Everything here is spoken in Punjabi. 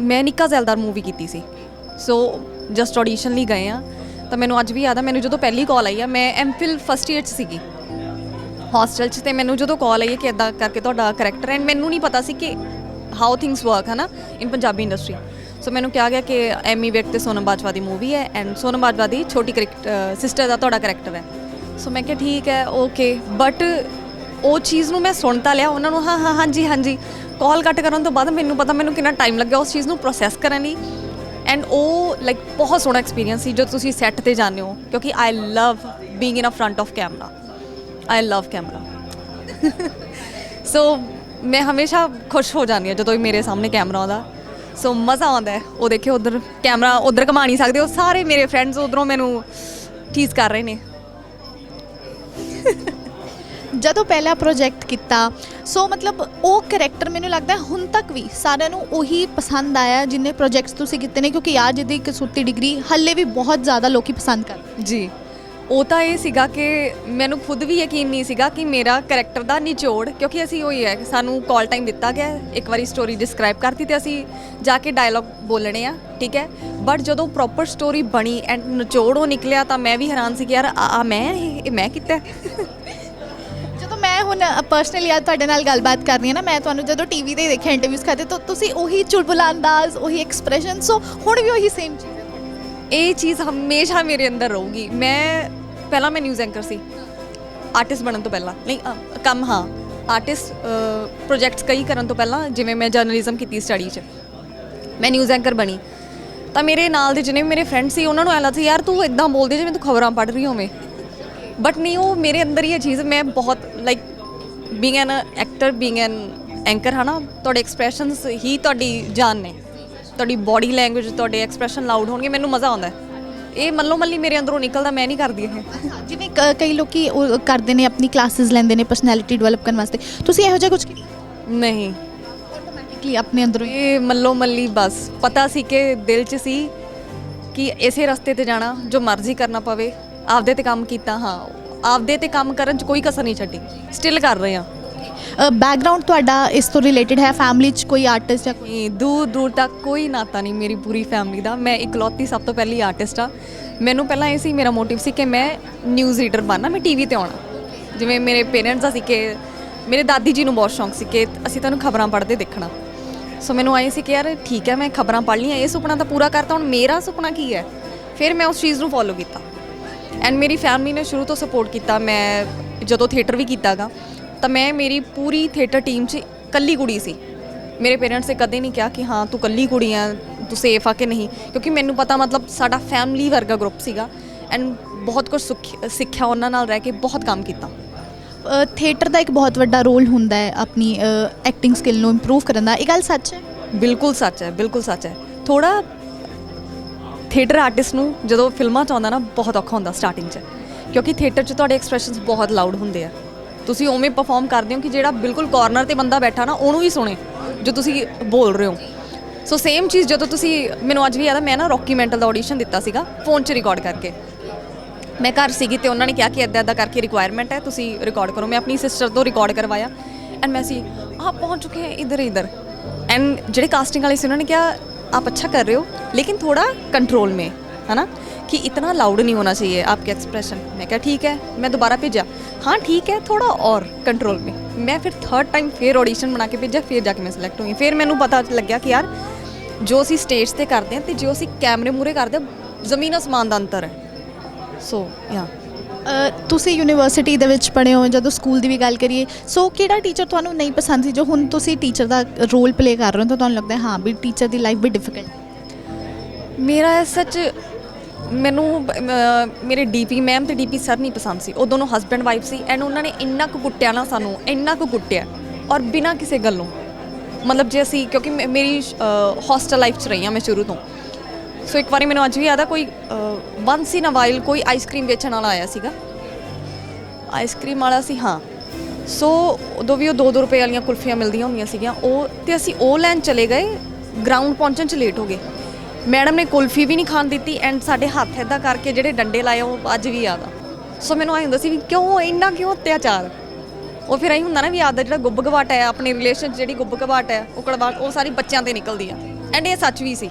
ਮੈਂ ਨਿੱਕਾ ਜ਼ੈਲਦਾਰ ਮੂਵੀ ਕੀਤੀ ਸੀ। ਸੋ ਜਸਟ ਆਡੀਸ਼ਨ ਲਈ ਗਏ ਆ ਤਾਂ ਮੈਨੂੰ ਅੱਜ ਵੀ ਯਾਦ ਆ, ਮੈਨੂੰ ਜਦੋਂ ਪਹਿਲੀ ਕਾਲ ਆਈ ਆ, ਮੈਂ ਐਮਫਿਲ ਫਸਟ ਈਅਰ 'ਚ ਸੀਗੀ। ਹੌਸਟਲ 'ਚ ਤੇ ਮੈਨੂੰ ਜਦੋਂ ਕਾਲ ਆਈ ਹੈ ਕਿ ਇਦਾਂ ਕਰਕੇ ਤੁਹਾਡਾ ਕਰੈਕਟਰ ਐਂਡ ਮੈਨੂੰ ਨਹੀਂ ਪਤਾ ਸੀ ਕਿ ਹਾਊ ਥਿੰਗਸ ਵਰਕ ਹੈ ਨਾ ਇਨ ਪੰਜਾਬੀ ਇੰਡਸਟਰੀ ਸੋ ਮੈਨੂੰ ਕਿਹਾ ਗਿਆ ਕਿ ਐਮੀ ਵਿਰਕ ਤੇ ਸੋਨਮ ਬਾਜਵਾ ਦੀ ਮੂਵੀ ਹੈ ਐਂਡ ਸੋਨਮ ਬਾਜਵਾ ਦੀ ਛੋਟੀ ਸਿਸਟਰ ਦਾ ਤੁਹਾਡਾ ਕਰੈਕਟਰ ਹੈ। ਸੋ ਮੈਂ ਕਿਹਾ ਠੀਕ ਹੈ ਓਕੇ ਬਟ ਉਹ ਚੀਜ਼ ਨੂੰ ਮੈਂ ਸੁਣ ਤਾਂ ਲਿਆ, ਉਹਨਾਂ ਨੂੰ, ਹਾਂ ਹਾਂ, ਹਾਂਜੀ ਹਾਂਜੀ। ਕਾਲ ਕੱਟ ਕਰਨ ਤੋਂ ਬਾਅਦ ਮੈਨੂੰ ਪਤਾ ਮੈਨੂੰ ਕਿੰਨਾ ਟਾਈਮ ਲੱਗਿਆ ਉਸ ਚੀਜ਼ ਨੂੰ ਪ੍ਰੋਸੈਸ ਕਰਨ ਲਈ। ਐਂਡ ਉਹ ਲਾਈਕ ਬਹੁਤ ਸੋਹਣਾ ਐਕਸਪੀਰੀਅੰਸ ਸੀ ਜਦੋਂ ਤੁਸੀਂ ਸੈੱਟ ਤੇ ਜਾਂਦੇ ਹੋ, ਕਿਉਂਕਿ I love being in a front of camera I love camera so ਮੈਂ ਹਮੇਸ਼ਾ ਖੁਸ਼ ਹੋ ਜਾਂਦੀ ਹਾਂ ਜਦੋਂ ਵੀ ਮੇਰੇ ਸਾਹਮਣੇ ਕੈਮਰਾ ਆਉਂਦਾ। ਸੋ ਮਜ਼ਾ ਆਉਂਦਾ ਹੈ। ਉਹ ਦੇਖਿਓ ਉਧਰ ਕੈਮਰਾ ਉਧਰ ਘੁਮਾ ਨਹੀਂ ਸਕਦੇ। ਉਹ ਸਾਰੇ ਮੇਰੇ ਫਰੈਂਡਸ ਉਧਰੋਂ ਮੈਨੂੰ ਟੀਜ਼ ਕਰ ਰਹੇ ਨੇ। ਜਦੋਂ ਪਹਿਲਾ ਪ੍ਰੋਜੈਕਟ ਕੀਤਾ ਸੋ ਮਤਲਬ ਉਹ ਕੈਰੈਕਟਰ ਮੈਨੂੰ ਲੱਗਦਾ ਹੁਣ ਤੱਕ ਵੀ ਸਾਰਿਆਂ ਨੂੰ ਉਹੀ ਪਸੰਦ ਆਇਆ ਜਿੰਨੇ ਪ੍ਰੋਜੈਕਟਸ ਤੁਸੀਂ ਕੀਤੇ ਨੇ, ਕਿਉਂਕਿ ਯਾਰ ਜਿਹਦੀ ਕਸੂਤੀ ਡਿਗਰੀ ਹੱਲੇ ਵੀ ਬਹੁਤ ਜ਼ਿਆਦਾ ਲੋਕੀ ਪਸੰਦ ਕਰਦੇ ਜੀ, ਉਹ ਤਾਂ ਇਹ ਸੀਗਾ ਕਿ ਮੈਨੂੰ ਖੁਦ ਵੀ ਯਕੀਨ ਨਹੀਂ ਸੀਗਾ ਕਿ ਮੇਰਾ ਕੈਰੈਕਟਰ ਦਾ ਨਿਚੋੜ, ਕਿਉਂਕਿ ਅਸੀਂ ਉਹੀ ਹੈ, ਸਾਨੂੰ ਕਾਲ ਟਾਈਮ ਦਿੱਤਾ ਗਿਆ ਇੱਕ ਵਾਰੀ ਸਟੋਰੀ ਡਿਸਕ੍ਰਾਈਬ ਕਰਤੀ ਤੇ ਅਸੀਂ ਜਾ ਕੇ ਡਾਇਲੌਗ ਬੋਲਣੇ ਆ, ਠੀਕ ਹੈ? ਬਟ ਜਦੋਂ ਪ੍ਰੋਪਰ ਸਟੋਰੀ ਬਣੀ ਐਂਡ ਨਿਚੋੜ ਉਹ ਨਿਕਲਿਆ ਤਾਂ ਮੈਂ ਵੀ ਹੈਰਾਨ ਸੀ ਕਿ ਯਾਰ, ਆ ਮੈਂ ਇਹ ਮੈਂ ਕੀਤਾ ਮੈਂ ਹੁਣ ਪਰਸਨਲੀ ਅੱਜ ਤੁਹਾਡੇ ਨਾਲ ਗੱਲਬਾਤ ਕਰ ਰਹੀ ਹਾਂ ਨਾ ਮੈਂ ਤੁਹਾਨੂੰ ਜਦੋਂ ਟੀਵੀ ਤੇ ਦੇਖਿਆ ਇੰਟਰਵਿਊਜ਼ ਕਰਦੇ ਤਾਂ ਤੁਸੀਂ ਉਹੀ ਚੁਲਬੁਲਾ ਅੰਦਾਜ਼ ਉਹੀ ਐਕਸਪ੍ਰੈਸ਼ਨ ਸੋ ਹੁਣ ਵੀ ਉਹੀ ਸੇਮ ਚੀਜ਼ ਹੈ ਇਹ ਚੀਜ਼ ਹਮੇਸ਼ਾ ਮੇਰੇ ਅੰਦਰ ਰਹੂਗੀ। ਮੈਂ ਪਹਿਲਾਂ ਮੈਂ ਨਿਊਜ਼ ਐਂਕਰ ਸੀ। ਆਰਟਿਸਟ ਬਣਨ ਤੋਂ ਪਹਿਲਾਂ। ਨਹੀਂ ਅ, ਕੰਮ ਹਾਂ। ਆਰਟਿਸਟ ਪ੍ਰੋਜੈਕਟਸ ਕਈ ਕਰਨ ਤੋਂ ਪਹਿਲਾਂ ਜਿਵੇਂ ਮੈਂ ਜਰਨਲਿਜ਼ਮ ਕੀਤੀ ਸਟੱਡੀ 'ਚ। ਮੈਂ ਨਿਊਜ਼ ਐਂਕਰ ਬਣੀ। ਤਾਂ ਮੇਰੇ ਨਾਲ ਦੇ ਜਿੰਨੇ ਵੀ ਮੇਰੇ ਫਰੈਂਡ ਸੀ ਉਹਨਾਂ ਨੂੰ ਐਂ ਲੱਗਦਾ ਸੀ ਯਾਰ ਤੂੰ ਇਦਾਂ ਬੋਲਦੀ ਜਿਵੇਂ ਤੂੰ ਖਬਰਾਂ ਪੜ੍ਹ ਰਹੀ ਹੋਵੇਂ। ਬਟ ਨਹੀਂ ਉਹ ਮੇਰੇ ਅੰਦਰ ਹੀ ਇਹ ਚੀਜ਼ ਮੈਂ ਬਹੁਤ like being an actor being an anchor ਹਨਾ ਤੁਹਾਡੇ ਐਕਸਪ੍ਰੈਸ਼ਨਸ ਹੀ ਤੁਹਾਡੀ ਜਾਨ ਨੇ ਤੁਹਾਡੀ ਬਾਡੀ ਲੈਂਗੁਏਜ ਤੁਹਾਡੇ ਐਕਸਪ੍ਰੈਸ਼ਨ ਲਾਊਡ ਹੋਣਗੇ ਮੈਨੂੰ ਮਜ਼ਾ ਆਉਂਦਾ। ਇਹ ਮੱਲੋ ਮੱਲੀ ਮੇਰੇ ਅੰਦਰੋਂ ਨਿਕਲਦਾ ਮੈਂ ਨਹੀਂ ਕਰਦੀ ਇਹ ਜਿਵੇਂ ਕ- ਕਈ ਲੋਕੀ ਉਹ ਕਰਦੇ ਨੇ ਆਪਣੀ ਕਲਾਸਿਸ ਲੈਂਦੇ ਨੇ ਪਰਸਨੈਲਿਟੀ ਡਿਵੈਲਪ ਕਰਨ ਵਾਸਤੇ ਤੁਸੀਂ ਇਹੋ ਜਿਹਾ ਕੁਝ ਨਹੀਂ ਆਟੋਮੈਟਿਕਲੀ ਆਪਣੇ ਅੰਦਰੋਂ ਹੀ ਇਹ ਮੱਲੋ ਮੱਲੀ ਬਸ ਪਤਾ ਸੀ ਕਿ ਦਿਲ 'ਚ ਸੀ ਕਿ ਇਸੇ ਰਸਤੇ ਤੇ ਜਾਣਾ ਜੋ ਮਰਜ਼ੀ ਕਰਨਾ ਪਵੇ ਆਪਦੇ ਤੇ ਕੰਮ ਕੀਤਾ ਹਾਂ ਆਪਦੇ ਤੇ ਕੰਮ ਕਰਨ 'ਚ ਕੋਈ ਕਸਰ ਨਹੀਂ ਛੱਡੀ ਸਟਿਲ ਕਰ ਰਹੇ ਹਾਂ। ਬੈਕਗ੍ਰਾਉਂਡ ਤੁਹਾਡਾ ਇਸ ਤੋਂ ਰਿਲੇਟਡ ਹੈ ਫੈਮਿਲੀ 'ਚ ਕੋਈ ਆਰਟਿਸਟ ਜਾਂ ਕੋਈ ਨਹੀਂ ਦੂਰ ਦੂਰ ਤੱਕ ਕੋਈ ਨਾਤਾ ਨਹੀਂ ਮੇਰੀ ਪੂਰੀ ਫੈਮਿਲੀ ਦਾ। ਮੈਂ ਇਕਲੌਤੀ ਸਭ ਤੋਂ ਪਹਿਲੀ ਆਰਟਿਸਟ ਆ ਮੈਨੂੰ ਪਹਿਲਾਂ ਇਹ ਸੀ ਮੇਰਾ ਮੋਟਿਵ ਸੀ ਕਿ ਮੈਂ ਨਿਊਜ਼ ਰੀਡਰ ਬਣਨਾ ਮੈਂ ਟੀਵੀ ਤੇ ਆਉਣਾ। ਜਿਵੇਂ ਮੇਰੇ ਪੇਰੈਂਟਸ ਦਾ ਸੀ ਕਿ ਮੇਰੇ ਦਾਦੀ ਜੀ ਨੂੰ ਬਹੁਤ ਸ਼ੌਂਕ ਸੀ ਕਿ ਅਸੀਂ ਤੁਹਾਨੂੰ ਖਬਰਾਂ ਪੜ੍ਹਦੇ ਦੇਖਣਾ। ਸੋ ਮੈਨੂੰ ਆਏ ਸੀ ਕਿ ਯਾਰ ਠੀਕ ਹੈ ਮੈਂ ਖਬਰਾਂ ਪੜ੍ਹ ਲਈਆਂ ਇਹ ਸੁਪਨਾ ਤਾਂ ਪੂਰਾ ਕਰਤਾ ਹੁਣ ਮੇਰਾ ਸੁਪਨਾ ਕੀ ਹੈ? ਫਿਰ ਮੈਂ ਉਸ ਚੀਜ਼ ਨੂੰ ਫੋਲੋ ਕੀਤਾ। ਐਂਡ ਮੇਰੀ ਫੈਮਿਲੀ ਨੇ ਸ਼ੁਰੂ ਤੋਂ ਸਪੋਰਟ ਕੀਤਾ ਮੈਂ ਜਦੋਂ ਥੀਏਟਰ ਵੀ ਕੀਤਾਗਾ ਤਾਂ ਮੈਂ ਮੇਰੀ ਪੂਰੀ ਥੀਏਟਰ ਟੀਮ 'ਚ ਕੱਲੀ ਕੁੜੀ ਸੀ। ਮੇਰੇ ਪੇਰੈਂਟਸ ਨੇ ਕਦੇ ਨਹੀਂ ਕਿਹਾ ਕਿ ਹਾਂ ਤੂੰ ਕੱਲੀ ਕੁੜੀ ਆ ਤੂੰ ਸੇਫ ਆ ਕਿ ਨਹੀਂ ਕਿਉਂਕਿ ਮੈਨੂੰ ਪਤਾ ਮਤਲਬ ਸਾਡਾ ਫੈਮਿਲੀ ਵਰਗਾ ਗਰੁੱਪ ਸੀਗਾ ਐਂਡ ਬਹੁਤ ਕੁਝ ਸਿੱਖਿਆ ਉਹਨਾਂ ਨਾਲ ਰਹਿ ਕੇ ਬਹੁਤ ਕੰਮ ਕੀਤਾ। ਥੀਏਟਰ ਦਾ ਇੱਕ ਬਹੁਤ ਵੱਡਾ ਰੋਲ ਹੁੰਦਾ ਹੈ ਆਪਣੀ ਐਕਟਿੰਗ ਸਕਿੱਲ ਨੂੰ ਇੰਪਰੂਵ ਕਰਨ ਦਾ। ਇਹ ਗੱਲ ਸੱਚ ਹੈ? ਬਿਲਕੁਲ ਸੱਚ ਹੈ ਬਿਲਕੁਲ ਸੱਚ ਹੈ। ਥੋੜਾ ਥੀਏਟਰ ਆਰਟਿਸਟ ਨੂੰ ਜਦੋਂ ਫਿਲਮਾਂ ਚ ਆਉਂਦਾ ਨਾ, ਬਹੁਤ ਔਖਾ ਹੁੰਦਾ ਸਟਾਰਟਿੰਗ ਚ। ਕਿਉਂਕਿ ਥੀਏਟਰ ਚ ਤੁਹਾਡੇ ਐਕਸਪ੍ਰੈਸ਼ਨਸ ਬਹੁਤ ਲਾਊਡ ਹੁੰਦੇ ਆ। ਤੁਸੀਂ ਉਵੇਂ ਪਰਫਾਰਮ ਕਰਦੇ ਹੋ ਕਿ ਜਿਹੜਾ ਬਿਲਕੁਲ ਕਾਰਨਰ ਤੇ ਬੰਦਾ ਬੈਠਾ ਨਾ, ਉਹਨੂੰ ਵੀ ਸੁਣੇ, ਜੋ ਤੁਸੀਂ ਬੋਲ ਰਹੇ ਹੋ। ਸੋ ਸੇਮ ਚੀਜ਼ ਜਦੋਂ ਤੁਸੀਂ, ਮੈਨੂੰ ਅੱਜ ਵੀ ਯਾਦ ਆ, ਮੈਂ ਨਾ ਰੌਕੀ ਮੈਂਟਲ ਦਾ ਆਡੀਸ਼ਨ ਦਿੱਤਾ ਸੀਗਾ ਫੋਨ 'ਚ ਰਿਕਾਰਡ ਕਰਕੇ। ਮੈਂ ਘਰ ਸੀਗੀ ਤੇ ਉਹਨਾਂ ਨੇ ਕਿਹਾ ਕਿ ਇਦਾਂ ਇਦਾਂ ਕਰਕੇ ਰਿਕੁਆਇਰਮੈਂਟ ਹੈ, ਤੁਸੀਂ ਰਿਕਾਰਡ ਕਰੋ। ਮੈਂ ਆਪਣੀ ਸਿਸਟਰ ਤੋਂ ਰਿਕਾਰਡ ਕਰਵਾਇਆ ਐਂਡ ਮੈਂ ਸੀ ਆਪ ਪਹੁੰਚ ਚੁੱਕੇ ਹੈ ਇਧਰ ਇਧਰ एंड ਜਿਹੜੇ ਕਾਸਟਿੰਗ ਵਾਲੇ ਸੀ ਉਹਨਾਂ ਨੇ ਕਿਹਾ आप अच्छा कर रहे हो लेकिन थोड़ा कंट्रोल में है ना कि इतना लाउड नहीं होना चाहिए आपके एक्सप्रेशन मैं क्या ठीक है मैं दोबारा भेजा हाँ ठीक है थोड़ा और कंट्रोल में मैं फिर थर्ड टाइम फिर ऑडिशन बना के भेजा फिर जाके मैं सिलेक्ट हुई फिर ਮੈਨੂੰ ਪਤਾ ਲੱਗਿਆ ਕਿ ਯਾਰ ਜੋ ਅਸੀਂ ਸਟੇਜ ਤੇ ਕਰਦੇ ਹਾਂ ਤੇ ਜੋ ਅਸੀਂ ਕੈਮਰੇ ਮੂਰੇ ਕਰਦੇ ਹਾਂ ਜ਼ਮੀਨ ਅਸਮਾਨ ਦਾ ਅੰਤਰ ਹੈ ਸੋ ਯਾ ਅ, ਤੁਸੀਂ ਯੂਨੀਵਰਸਿਟੀ ਦੇ ਵਿੱਚ ਪੜ੍ਹੇ ਹੋ ਜਦੋਂ ਸਕੂਲ ਦੀ ਵੀ ਗੱਲ ਕਰੀਏ ਸੋ ਕਿਹੜਾ ਟੀਚਰ ਤੁਹਾਨੂੰ ਨਹੀਂ ਪਸੰਦ ਸੀ ਜੋ ਹੁਣ ਤੁਸੀਂ ਟੀਚਰ ਦਾ ਰੋਲ ਪਲੇ ਕਰ ਰਹੇ ਹੋ ਤਾਂ ਤੁਹਾਨੂੰ ਲੱਗਦਾ ਹੈ ਹਾਂ ਵੀ ਟੀਚਰ ਦੀ ਲਾਈਫ ਵੀ ਡਿਫਿਕਲਟ ਮੇਰਾ ਸੱਚ ਮੈਨੂੰ ਅਹ, ਮੇਰੇ ਡੀਪੀ ਮੈਮ ਤੇ ਡੀਪੀ ਸਰ ਨਹੀਂ ਪਸੰਦ ਸੀ। ਉਹ ਦੋਨੋਂ ਹਸਬੈਂਡ ਵਾਈਫ ਸੀ ਐਂਡ ਉਹਨਾਂ ਨੇ ਇੰਨਾ ਕੁ ਕੁੱਟਿਆ ਨਾ ਸਾਨੂੰ ਇੰਨਾ ਕੁ ਕੁੱਟਿਆ ਔਰ ਬਿਨਾਂ ਕਿਸੇ ਗੱਲੋਂ। ਮਤਲਬ ਜੇ ਅਸੀਂ ਕਿਉਂਕਿ ਮੇ- ਮੇਰੀ ਹੌਸਟਲ ਲਾਈਫ ਚ ਰਹੀ ਹਾਂ ਮੈਂ ਸ਼ੁਰੂ ਤੋਂ ਸੋ ਇੱਕ ਵਾਰੀ ਮੈਨੂੰ ਅੱਜ ਵੀ ਯਾਦ ਆ, ਕੋਈ ਵਨਸ ਇਨ ਅ ਵਾਈਲ ਕੋਈ ਆਈਸਕ੍ਰੀਮ ਵੇਚਣ ਵਾਲਾ ਆਇਆ ਸੀਗਾ। ਆਈਸਕ੍ਰੀਮ ਵਾਲਾ ਸੀ, ਹਾਂ। ਸੋ ਉਦੋਂ ਵੀ ਉਹ 2-2 ਰੁਪਏ ਵਾਲੀਆਂ ਕੁਲਫੀਆਂ ਮਿਲਦੀਆਂ ਹੁੰਦੀਆਂ ਸੀਗੀਆਂ। ਉਹ, ਤੇ ਅਸੀਂ ਉਹ ਲੈਣ ਚਲੇ ਗਏ ਗਰਾਊਂਡ ਪਹੁੰਚਣ ਚ ਲੇਟ ਹੋ ਗਏ। ਮੈਡਮ ਨੇ ਕੁਲਫੀ ਵੀ ਨਹੀਂ ਖਾਣ ਦਿੱਤੀ ਐਂਡ ਸਾਡੇ ਹੱਥ ਏਦਾਂ ਕਰਕੇ ਜਿਹੜੇ ਡੰਡੇ ਲਾਏ, ਉਹ ਅੱਜ ਵੀ ਯਾਦ ਆ। ਸੋ ਮੈਨੂੰ ਆਈ ਹੁੰਦਾ ਸੀ ਵੀ ਕਿਉਂ ਇੰਨਾ ਕਿਉਂ ਅਤਿਆਚਾਰ? ਉਹ ਫਿਰ ਐਂ ਹੁੰਦਾ ਨਾ ਵੀ ਆਪਦਾ ਜਿਹੜਾ ਗੁੱਬ ਗਵਾਟ ਹੈ, ਆਪਣੀ ਰਿਲੇਸ਼ਨ 'ਚ ਜਿਹੜੀ ਗੁੱਬ ਗਵਾਟ ਹੈ, ਉਹ ਕੜਵਾਟ ਉਹ ਸਾਰੀ ਬੱਚਿਆਂ ਤੇ ਨਿਕਲਦੀ ਆ। ਐਂਡ ਇਹ ਸੱਚ ਵੀ ਸੀ।